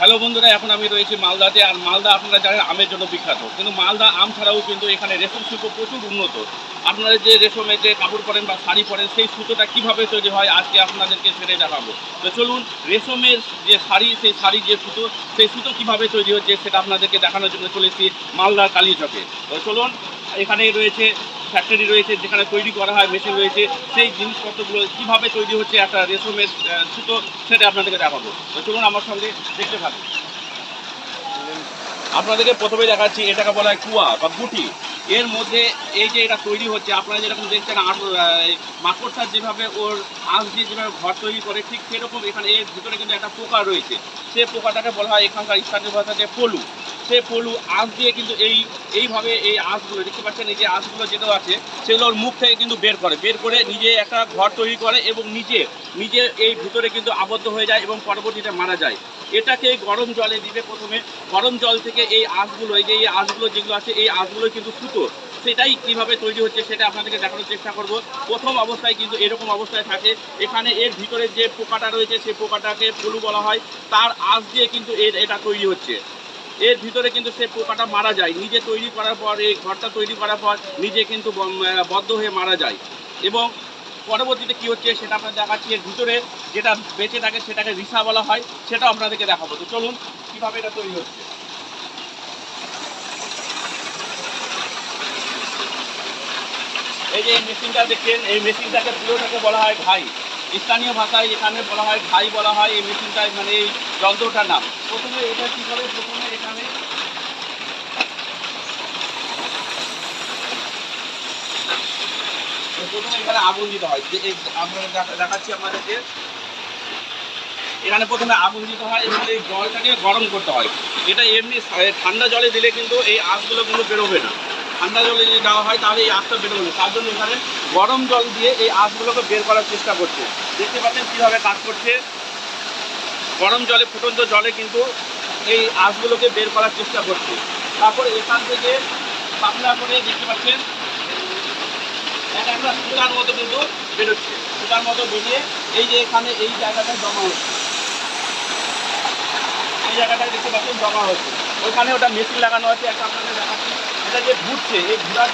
Hello বন্ধুরা, এখন আমি রয়েছি মালদাতে, আর মালদা আপনারা জানেন আমের জন্য বিখ্যাত। কিন্তু মালদা আম ছাড়াও কিন্তু এখানে রেশম শিল্প প্রচুর উন্নত। আপনারা যে রেশমের যে কাপড় পরেন বা শাড়ি পরেন, সেই সুতোটা কীভাবে তৈরি হয়, আজকে আপনাদেরকে সেটাই দেখাবো। তো চলুন, রেশমের যে শাড়ি, সেই শাড়ির যে সুতো, সেই সুতো কীভাবে তৈরি হচ্ছে সেটা আপনাদেরকে দেখানোর জন্য চলেছি মালদা কালীচকে। তো চলুন, এখানেই রয়েছে ফ্যাক্টরি রয়েছে, যেখানে তৈরি করা হয় মেশিন রয়েছে, সেই জিনিসপত্রগুলো কীভাবে তৈরি হচ্ছে একটা রেশমের সুতো, সেটা আপনাদেরকে দেখাবো। তো চলুন আমার সঙ্গে দেখতে থাকুন। আপনাদেরকে প্রথমে দেখাচ্ছি, এটাকে বলা হয় কুয়া বা গুটি। এর মধ্যে এই যে এটা তৈরি হচ্ছে, আপনারা যেরকম দেখছেন মাকড়সার যেভাবে ওর আঁশ দিয়ে যেভাবে ঘর তৈরি করে, ঠিক সেরকম এখানে এর ভিতরে কিন্তু একটা পোকা রয়েছে। সে পোকাটাকে বলা হয় এখানকার স্থানীয় ভাষাতে পলু। সে পলু আঁশ দিয়ে কিন্তু এই, এইভাবে এই আঁশগুলো দেখতে পাচ্ছেন এই যে আঁশগুলো যেটা আছে, সেগুলো ওর মুখ থেকে কিন্তু বের করে বের করে নিজে একটা ঘর তৈরি করে এবং নিজে নিজে এই ভিতরে কিন্তু আবদ্ধ হয়ে যায় এবং পরবর্তীতে মারা যায়। এটাকে গরম জলে দিবে প্রথমে। গরম জল থেকে এই আঁশগুলো এই যে এই আঁশগুলো যেগুলো আছে, এই আঁশগুলো কিন্তু সুতো সেটাই কীভাবে তৈরি হচ্ছে সেটা আপনাদেরকে দেখানোর চেষ্টা করব। প্রথম অবস্থায় কিন্তু এরকম অবস্থায় থাকে। এখানে এর ভিতরে যে পোকাটা রয়েছে সেই পোকাটাকে পলু বলা হয়। তার আঁশ দিয়ে কিন্তু এর, এটা তৈরি হচ্ছে। এর ভিতরে কিন্তু সে পোকাটা মারা যায়। নিজে তৈরি করার পর, এই ঘরটা তৈরি করার পর নিজে কিন্তু বদ্ধ হয়ে মারা যায়। এবং পরবর্তীতে কি হচ্ছে সেটা আপনাদের দেখাচ্ছি। এর ভিতরে যেটা বেঁচে থাকে সেটাকে রিসা বলা হয়। সেটাও আপনাদেরকে দেখাবো। তো চলুন, কীভাবে এটা তৈরি হচ্ছে। এই যে এই মেশিনটা দেখছেন, এই মেশিনটাকে পুরোটাকে বলা হয় ঘাই। স্থানীয় ভাষায় এখানে বলা হয় ঘাই বলা হয়, এই মেশিনটায় মানে এই যন্ত্রটার নাম। প্রথমে এটা কি করে প্রথমে এখানে প্রথমে এখানে আগুন দিতে হয়। যে আমরা দেখাচ্ছি আমাদেরকে এখানে প্রথমে আগুন দিতে হয় এবং এই জলটাকে গরম করতে হয়। এটা এমনি ঠান্ডা জলে দিলে কিন্তু এই আঁশগুলো কিন্তু বেরোবে না। ঠান্ডা জলে যদি দেওয়া হয়, তাহলে এই আঁশটা বেরোবে তার জন্য এখানে গরম জল দিয়ে এই আঁশগুলোকে বের করার চেষ্টা করছে। দেখতে পাচ্ছেন কীভাবে কাজ করছে। গরম জলে, ফুটন্ত জলে কিন্তু এই আঁশগুলোকে বের করার চেষ্টা করছে। তারপরে এখান থেকে পাতলা করে দেখতে পাচ্ছেন একটা সুতার মতো কিন্তু বেরোচ্ছে। সুতার মতো বেরিয়ে এই যে এখানে এই জায়গাটা জমা হচ্ছে। এই জায়গাটা দেখতে পাচ্ছেন জমা হচ্ছে। ওইখানে ওটা মেশিন লাগানো আছে, একটা আপনাদের দেখাচ্ছি। এটা যে ঘুরছে এই ঘোরার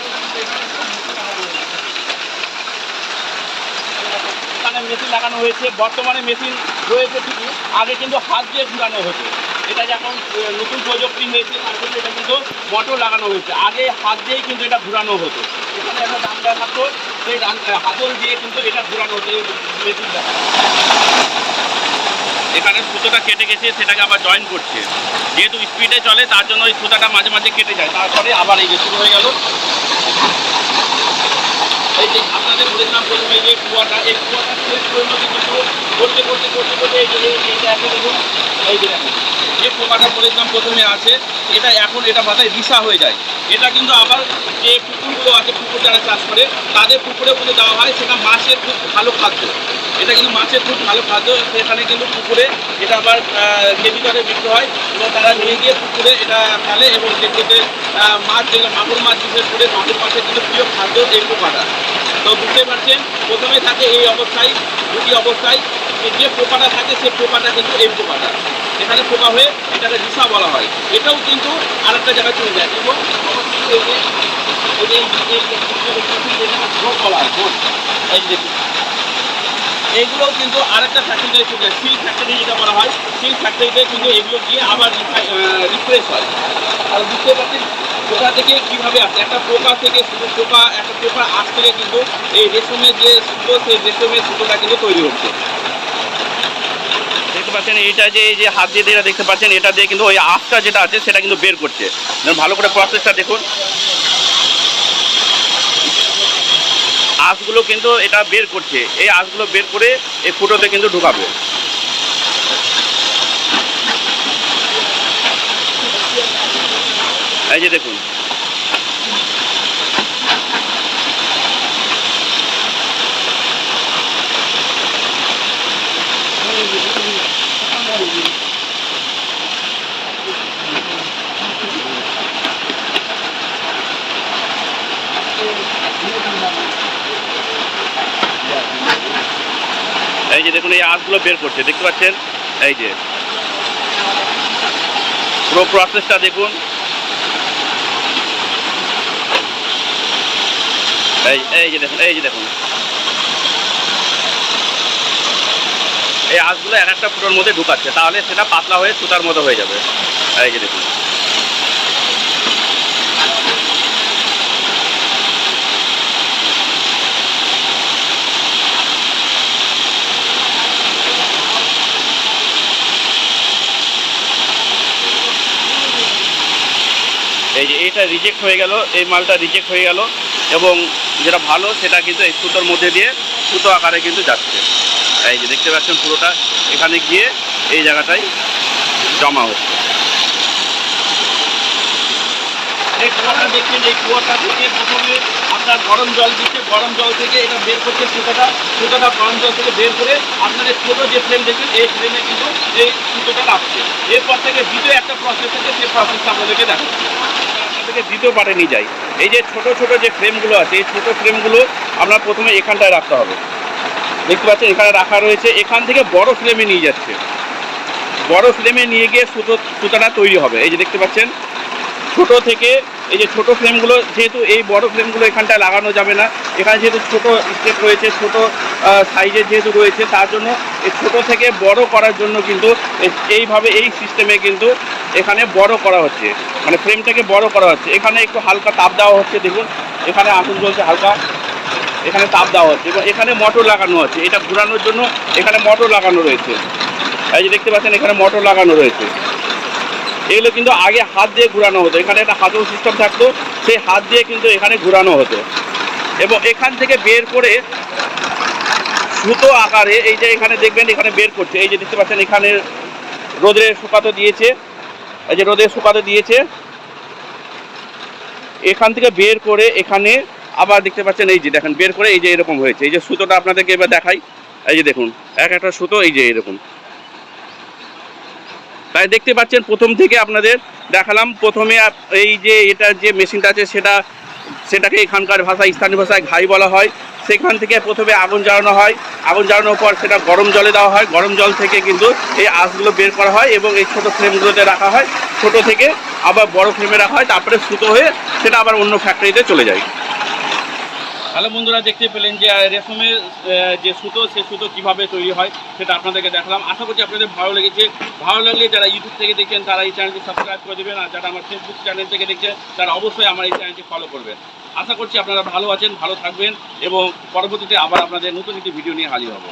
এখানে মেশিন লাগানো হয়েছে। এখানে বর্তমানে মেশিন রয়েছে ঠিকই আগে কিন্তু হাত দিয়ে ঘুরানো হতো। এটা আহ, নতুন প্রযুক্তি হয়েছে তার জন্য এটা কিন্তু মোটর লাগানো হয়েছে। আগে হাত দিয়েই কিন্তু এটা ঘুরানো হতো। এখানে একটা ডান্ডা থাকতো সেই হাতল দিয়ে কিন্তু এটা ঘুরানো হতো এই মেশিনটা। এখানে সুতোটা কেটে গেছে, সেটাকে আবার জয়েন করছে। যেহেতু স্পিডে চলে, তার জন্য ওই সুতাটা মাঝে মাঝে কেটে যায়। তারপরে আবার এই যে শুরু হয়ে গেল। এই যে আপনাদের বলেছিলাম প্রথমে যে কুয়াটা, এই কুয়াটা করতে করতে করতে করতে এই যে এই- যে দেখুন, এই যে দেখুন। যে পোকাটা বলেছিলাম প্রথমে আছে এটা এখন এটা মাথায় রিসা হয়ে যায়। এটা কিন্তু আবার যে পুকুরগুলো আছে পুকুর যারা চাষ করে তাদের পুকুরে কিন্তু দেওয়া হয় সেটা মাছের খুব ভালো খাদ্য। এটা কিন্তু মাছের খুব ভালো খাদ্য সেখানে কিন্তু পুকুরে এটা আবার কেজি দরে বিক্রি হয় এবং তারা নিয়ে গিয়ে পুকুরে এটা ফেলে এবং আহ, মাছ যেগুলো মাগুর মাছ বিশেষ করে মাগুর মাছের কিন্তু প্রিয় খাদ্য এই পোকাটা তো বুঝতে পারছেন প্রথমে থাকে এই অবস্থায় দুটি অবস্থায় যে পোকাটা থাকে সেই পোকাটা কিন্তু এই পোকাটা। এখানে পোকা হয়ে এটাকে রিসা বলা হয়। এটাও কিন্তু আরেকটা জায়গায় চলে যায়। এবং এইগুলোও কিন্তু আরেকটা ফ্যাক্টরিতে চলে যায়। সিল্ক ফ্যাক্টরি যেটা বলা হয় সিল্ক ফ্যাক্টরিতে কিন্তু এগুলো গিয়ে আবার রিফ্রেশ হয়। আর বুঝতে পারছেন পোকা থেকে কীভাবে আসে? একটা পোকা থেকে শুধু পোকা, একটা পোকা আঁশ থেকে কিন্তু এই রেশমের যে সুতো, সেই রেশমের সুতোটা কিন্তু তৈরি হচ্ছে। পাচ্ছেন, এইটা যে, এই যে হাত দিয়ে যেটা দেখতে পাচ্ছেন, এটা দিয়ে কিন্তু ওই আঁশটা যেটা আছে, সেটা কিন্তু বের করছে। ভালো করে প্রসেসটা দেখুন। আঁশগুলো কিন্তু এটা বের করছে। এই আঁশগুলো বের করে এই ফুটোতে কিন্তু ঢুকাবে। এই যে দেখুন। এই যে দেখুন, এই আঁশগুলো বের করছে, দেখতে পাচ্ছেন? এই যে। পুরো প্রসেসটা দেখুন। এই এই যে দেখুন, এই যে দেখুন। এই আঁশগুলো এক একটা ফুটোর মধ্যে ঢুকাচ্ছে। তাহলে সেটা পাতলা হয়ে সুতার মতো হয়ে যাবে। এই যে দেখুন। এই যে এইটা রিজেক্ট হয়ে গেল, এই মালটা রিজেক্ট হয়ে গেল এবং যেটা ভালো সেটা কিন্তু এই সুতোর মধ্যে দিয়ে সুতো আকারে কিন্তু যাচ্ছে। এই যে দেখতে পাচ্ছেন পুরোটা, এখানে গিয়ে এই জায়গাটায় জমা হচ্ছে। এই কুয়াটা থেকে আপনার গরম জল দিচ্ছে, গরম জল থেকে এটা বের জল থেকে বের করে আপনার ছোটো যে এই কিন্তু সুতোটা রাখছে এরপর থেকে দ্বিতীয় একটা প্রসেস আছে সেই প্রসেসটা নিয়ে যাই। এই যে ছোট ছোট যে ফ্রেমগুলো আছে, এই ছোট ফ্রেমগুলো আপনার প্রথমে এখানটায় রাখতে হবে। দেখতে পাচ্ছেন, এখানে রাখা রয়েছে। এখান থেকে বড় ফ্রেমে নিয়ে যাচ্ছে। বড় ফ্রেমে নিয়ে গিয়ে সুতো, সুতোটা তৈরি হবে। এই যে দেখতে পাচ্ছেন, ছোট থেকে এই যে ছোট ফ্রেমগুলো যেহেতু এই বড় ফ্রেমগুলো এখানটায় লাগানো যাবে না, এখানে যেহেতু ছোট স্টেপ রয়েছে, ছোট সাইজের যেহেতু রয়েছে, তার জন্য এই ছোট থেকে বড় করার জন্য কিন্তু এইভাবে এই সিস্টেমে কিন্তু এখানে বড় করা হচ্ছে। মানে ফ্রেমটাকে বড় করা হচ্ছে। এখানে একটু হালকা তাপ দেওয়া হচ্ছে, দেখুন। এখানে আগুন জ্বলছে হালকা। এখানে তাপ দেওয়া হচ্ছে এবং এখানে মোটর লাগানো আছে। এটা ঘুরানোর জন্য এখানে মোটর লাগানো রয়েছে। এই যে দেখতে পাচ্ছেন, এখানে মোটর লাগানো রয়েছে। এগুলো কিন্তু আগে হাত দিয়ে ঘুরানো হতো। এখানে একটা হাতল সিস্টেম থাকতো, সেই হাত দিয়ে কিন্তু এখানে ঘোরানো হতো। এবং এখান থেকে বের করে সুতো আকারে এই যে এখানে দেখবেন, এখানে বের করছে। এই যে দেখতে পাচ্ছেন, এখানে রোদে শুকাতে দিয়েছে। এই যে রোদে শুকাতে দিয়েছে। এখান থেকে বের করে এখানে আবার দেখতে পাচ্ছেন, এই যে দেখেন, বের করে এই যে এরকম হয়েছে। এই যে সুতোটা আপনাদেরকে এবার দেখাই। এই যে দেখুন, এক একটা সুতো, এই যে এরকম। তাই দেখতে পাচ্ছেন, প্রথম থেকে আপনাদের দেখালাম। প্রথমে এই যে এটা যে মেশিনটা আছে, সেটা, সেটাকে এখানকার ভাষায় স্থানীয় ভাষায় ঘাই বলা হয়। সেখান থেকে প্রথমে আগুন জ্বালানো হয়। আগুন জ্বালানোর পর সেটা গরম জলে দেওয়া হয়। গরম জল থেকে কিন্তু এই আঁশগুলো বের করা হয় এবং এই ছোটো ফ্রেমগুলোতে রাখা হয়। ছোট থেকে আবার বড় ফ্রেমে রাখা হয়। তারপরে সুতো হয়ে সেটা আবার অন্য ফ্যাক্টরিতে চলে যায়। হ্যালো বন্ধুরা দেখতে পেলেন যে রেশমের যে সুতো, সে সুতো কীভাবে তৈরি হয় সেটা আপনাদেরকে দেখালাম। আশা করছি আপনাদের ভালো লেগেছে। ভালো লাগলে যারা ইউটিউব থেকে দেখছেন, তারা এই চ্যানেলটি সাবস্ক্রাইব করে দেবেন। আর যারা আমার ফেসবুক চ্যানেল থেকে দেখছেন, তারা অবশ্যই আমার এই চ্যানেলটি ফলো করবেন। আশা করছি আপনারা ভালো আছেন, ভালো থাকবেন এবং পরবর্তীতে আবার আপনাদের নতুন একটি ভিডিও নিয়ে হাজির হব।